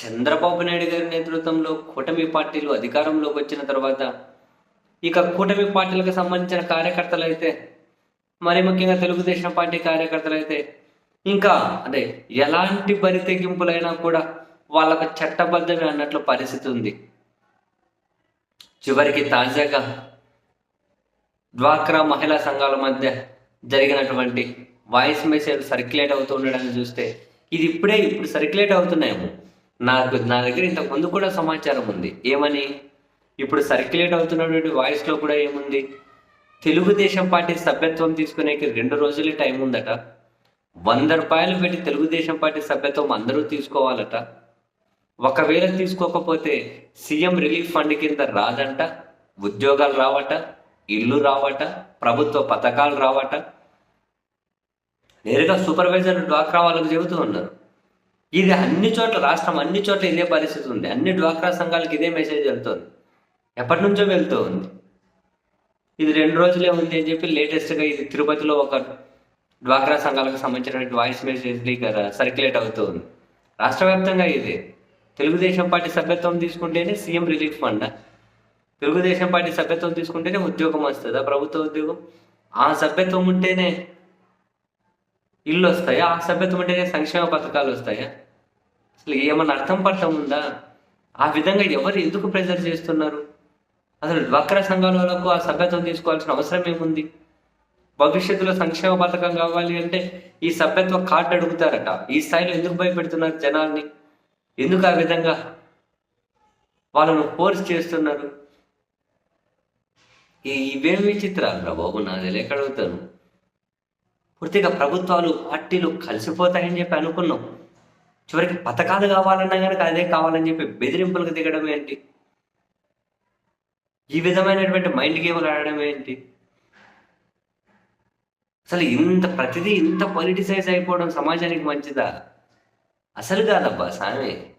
చంద్రబాబు నాయుడు గారి నేతృత్వంలో కూటమి పార్టీలు అధికారంలోకి వచ్చిన తర్వాత ఇక కూటమి పార్టీలకు సంబంధించిన కార్యకర్తలు అయితే మరి ముఖ్యంగా తెలుగుదేశం పార్టీ కార్యకర్తలు అయితే ఇంకా అదే ఎలాంటి బరి తెగింపులైనా కూడా వాళ్ళకు చట్టబద్ధమే అన్నట్లు పరిస్థితి ఉంది. చివరికి తాజాగా డ్వాక్రా మహిళా సంఘాల మధ్య జరిగినటువంటి వాయిస్ మెసేజ్ సర్క్యులేట్ అవుతూ ఉండడాన్ని చూస్తే ఇది ఇప్పుడే ఇప్పుడు సర్క్యులేట్ అవుతున్నాయేమో. నాకు నా దగ్గర ఇంతకుముందు కూడా సమాచారం ఉంది. ఏమని? ఇప్పుడు సర్క్యులేట్ అవుతున్నటువంటి వాయిస్లో కూడా ఏముంది? తెలుగుదేశం పార్టీ సభ్యత్వం తీసుకునేకి రెండు రోజులే టైం ఉందట. వంద రూపాయలు పెట్టి తెలుగుదేశం పార్టీ సభ్యత్వం అందరూ తీసుకోవాలట. ఒకవేళ తీసుకోకపోతే సీఎం రిలీఫ్ ఫండ్ కింద రాదంట ఉద్యోగాలు రావట ఇల్లు రావట ప్రభుత్వ పథకాలు రావట. నేరుగా సూపర్వైజర్ డ్వాక్రా వాళ్ళకు చెబుతూ ఉన్నారు. ఇది అన్ని చోట్ల రాష్ట్రం అన్ని చోట్ల ఇదే పరిస్థితి ఉంది. అన్ని డ్వాక్రా సంఘాలకు ఇదే మెసేజ్ వెళ్తుంది. ఎప్పటి నుంచో వెళ్తూ ఉంది ఇది రెండు రోజులే ఉంది అని చెప్పి లేటెస్ట్గా ఇది తిరుపతిలో ఒక డ్వాక్రా సంఘాలకు సంబంధించినటువంటి వాయిస్ మెసేజ్ సర్క్యులేట్ అవుతూ ఉంది రాష్ట్ర వ్యాప్తంగా ఇది. తెలుగుదేశం పార్టీ సభ్యత్వం తీసుకుంటేనే CM relief fund Telugu Desam party సభ్యత్వం తీసుకుంటేనే ఉద్యోగం వస్తుందా ప్రభుత్వ ఉద్యోగం? ఆ సభ్యత్వం ఉంటేనే ఇల్లు వస్తాయా? ఆ సభ్యత్వం ఉంటేనే సంక్షేమ పథకాలు వస్తాయా? అసలు ఏమన్నా అర్థం పట్టం ఉందా? ఆ విధంగా ఎవరు ఎందుకు ప్రెజర్ చేస్తున్నారు? అసలు వక్ర సంఘాల వాళ్ళకు ఆ సభ్యత్వం తీసుకోవాల్సిన అవసరం ఏముంది? భవిష్యత్తులో సంక్షేమ పథకం కావాలి అంటే ఈ సభ్యత్వ కార్డు అడుగుతారట. ఈ స్థాయిలో ఎందుకు భయపెడుతున్నారు జనాల్ని? ఎందుకు ఆ విధంగా వాళ్ళను ఫోర్స్ చేస్తున్నారు? ఈ ఇవేమి విచిత్రాలు రా బాబు నాది ఎక్కడ అడుగుతాను? పూర్తిగా ప్రభుత్వాలు పార్టీలు కలిసిపోతాయని చెప్పి అనుకున్నాం. చివరికి పథకాలు కావాలన్నా కనుక అదే కావాలని చెప్పి బెదిరింపులకు దిగడం ఏంటి? ఈ విధమైనటువంటి మైండ్ గేమ్లు ఆడడం ఏంటి? అసలు ఇంత ప్రతిదీ ఇంత పొలిటిసైజ్ అయిపోవడం సమాజానికి మంచిదా? అసలు కాదబ్బా సామి.